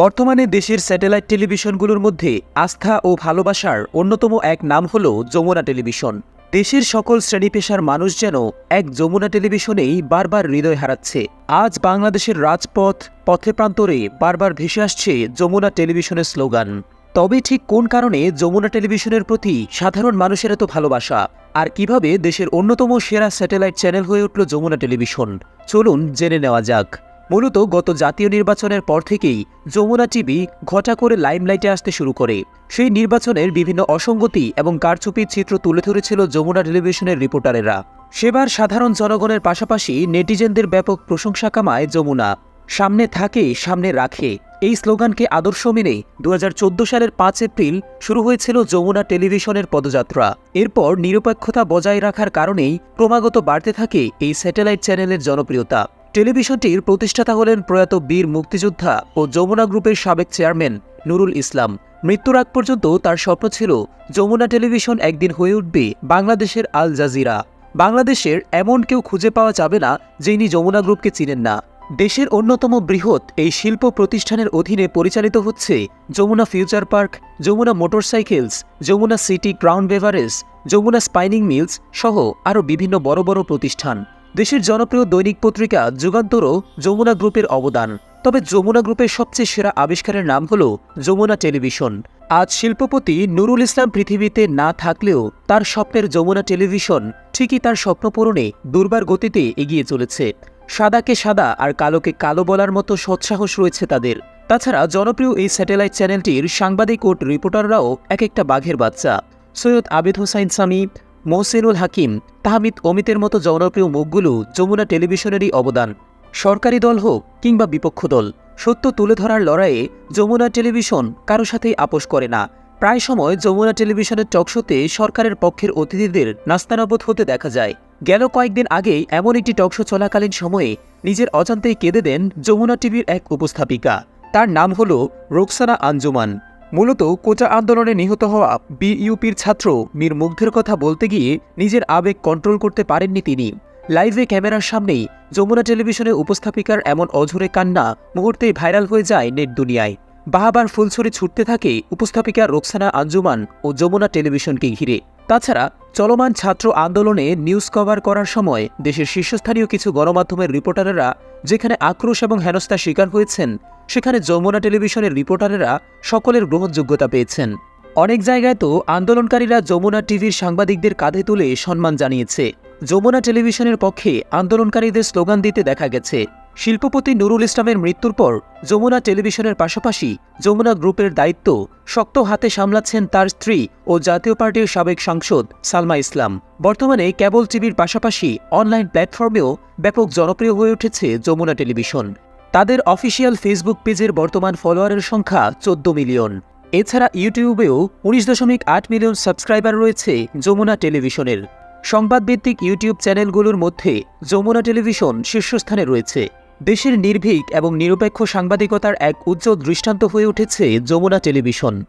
বর্তমানে দেশের স্যাটেলাইট টেলিভিশনগুলোর মধ্যে আস্থা ও ভালোবাসার অন্যতম এক নাম হল যমুনা টেলিভিশন। দেশের সকল শ্রেণি পেশার মানুষ যেন এক যমুনা টেলিভিশনেই বারবার হৃদয় হারাচ্ছে। আজ বাংলাদেশের রাজপথ, পথে প্রান্তরে বারবার ভেসে আসছে যমুনা টেলিভিশনের স্লোগান। তবে ঠিক কোন কারণে যমুনা টেলিভিশনের প্রতি সাধারণ মানুষের এত ভালোবাসা? আর কীভাবে দেশের অন্যতম সেরা স্যাটেলাইট চ্যানেল হয়ে উঠল যমুনা টেলিভিশন? চলুন জেনে নেওয়া যাক। মূলত গত জাতীয় নির্বাচনের পর থেকেই যমুনা টিভি ঘটা করে লাইমলাইটে আসতে শুরু করে। সেই নির্বাচনের বিভিন্ন অসঙ্গতি এবং কারচুপির চিত্র তুলে ধরেছিল যমুনা টেলিভিশনের রিপোর্টারেরা। সেবার সাধারণ জনগণের পাশাপাশি নেটিজেনদের ব্যাপক প্রশংসা কামায় যমুনা। সামনে থাকে, সামনে রাখে। এই স্লোগানকে আদর্শ মেনে দু হাজার চোদ্দ সালের পাঁচ এপ্রিল শুরু হয়েছিল যমুনা টেলিভিশনের পদযাত্রা। এরপর নিরপেক্ষতা বজায় রাখার কারণেই ক্রমাগত বাড়তে থাকে এই স্যাটেলাইট চ্যানেলের জনপ্রিয়তা। টেলিভিশনটির প্রতিষ্ঠাতা হলেন প্রয়াত বীর মুক্তিযোদ্ধা ও যমুনা গ্রুপের সাবেক চেয়ারম্যান নুরুল ইসলাম। মৃত্যুর আগ পর্যন্ত তার স্বপ্ন ছিল যমুনা টেলিভিশন একদিন হয়ে উঠবে বাংলাদেশের আল জাজিরা। বাংলাদেশের এমন কেউ খুঁজে পাওয়া যাবে না যিনি যমুনা গ্রুপকে চিনেন না। দেশের অন্যতম বৃহৎ এই শিল্প প্রতিষ্ঠানের অধীনে পরিচালিত হচ্ছে Jamuna future park, Jamuna motorcycles, Jamuna city crown beverage, Jamuna spinning mills সহ আরও বিভিন্ন বড় বড় প্রতিষ্ঠান। দেশের জনপ্রিয় দৈনিক পত্রিকা যুগান্তরও যমুনা গ্রুপের অবদান। তবে যমুনা গ্রুপের সবচেয়ে সেরা আবিষ্কারের নাম হল যমুনা টেলিভিশন। আজ শিল্পপতি নুরুল ইসলাম পৃথিবীতে না থাকলেও তার স্বপ্নের যমুনা টেলিভিশন ঠিকই তার স্বপ্ন পূরণে দুর্বার গতিতে এগিয়ে চলেছে। সাদাকে সাদা আর কালোকে কালো বলার মতো সৎসাহস রয়েছে তাদের। তাছাড়া জনপ্রিয় এই স্যাটেলাইট চ্যানেলটির সাংবাদিক ও রিপোর্টাররাও এক একটা বাঘের বাচ্চা। সৈয়দ আবেদ হোসাইন সামি মোহসিনুল হাকিম, তাহমিদ অমিতের মতো জনপ্রিয় মুখগুলো যমুনা টেলিভিশনেরই অবদান। সরকারি দল হোক কিংবা বিপক্ষ দল, সত্য তুলে ধরার লড়াইয়ে যমুনা টেলিভিশন কারও সাথেই আপোষ করে না। প্রায় সময় যমুনা টেলিভিশনের টকশোতে সরকারের পক্ষের অতিথিদের নাস্তানবদ হতে দেখা যায়। গেল কয়েকদিন আগেই এমন একটি টকশো চলাকালীন সময়ে নিজের অজান্তেই কেঁদে দেন যমুনা টিভির এক উপস্থাপিকা। তার নাম হল রোকসানা আঞ্জুমান। মূলত কোচা আন্দোলনে নিহত হওয়া বিইউপির ছাত্র মীর মুগ্ধের কথা বলতে গিয়ে নিজের আবেগ কন্ট্রোল করতে পারেননি তিনি। লাইভে ক্যামেরার সামনেই যমুনা টেলিভিশনে উপস্থাপিকার এমন অঝরে কান্না মুহূর্তেই ভাইরাল হয়ে যায় নেট দুনিয়ায়। বাহাবার ফুলছড়ি ছুটতে থাকে উপস্থাপিকা রোকসানা আঞ্জুমান ও যমুনা টেলিভিশনকে ঘিরে। তাছাড়া, চলমান ছাত্র আন্দোলনে নিউজ কভার করার সময় দেশের শীর্ষস্থানীয় কিছু গণমাধ্যমের রিপোর্টারেরা, যেখানে আক্রোশ এবং হেনস্থার শিকার হয়েছেন, সেখানে যমুনা টেলিভিশনের রিপোর্টারেরা সকলের গ্রহণযোগ্যতা পেয়েছেন। অনেক জায়গায় তো আন্দোলনকারীরা যমুনা টিভির সাংবাদিকদের কাঁধে তুলে সম্মান জানিয়েছে। যমুনা টেলিভিশনের পক্ষে আন্দোলনকারীদের স্লোগান দিতে দেখা গেছে। শিল্পপতি নুরুল ইসলামের মৃত্যুর পর যমুনা টেলিভিশনের পাশাপাশি যমুনা গ্রুপের দায়িত্ব শক্ত হাতে সামলাচ্ছেন তার স্ত্রী ও জাতীয় পার্টির সাবেক সাংসদ সালমা ইসলাম। বর্তমানে কেবল টিভির পাশাপাশি অনলাইন প্ল্যাটফর্মেও ব্যাপক জনপ্রিয় হয়ে উঠেছে যমুনা টেলিভিশন। তাদের অফিসিয়াল ফেসবুক পেজের বর্তমান ফলোয়ারের সংখ্যা চোদ্দ মিলিয়ন। এছাড়া ইউটিউবেও উনিশ দশমিক আট মিলিয়ন সাবস্ক্রাইবার রয়েছে যমুনা টেলিভিশনের। সংবাদভিত্তিক ইউটিউব চ্যানেলগুলোর মধ্যে যমুনা টেলিভিশন শীর্ষস্থানে রয়েছে। দেশের নির্ভীক এবং নিরপেক্ষ সাংবাদিকতার এক উজ্জ্বল দৃষ্টান্ত হয়ে উঠেছে যমুনা টেলিভিশন।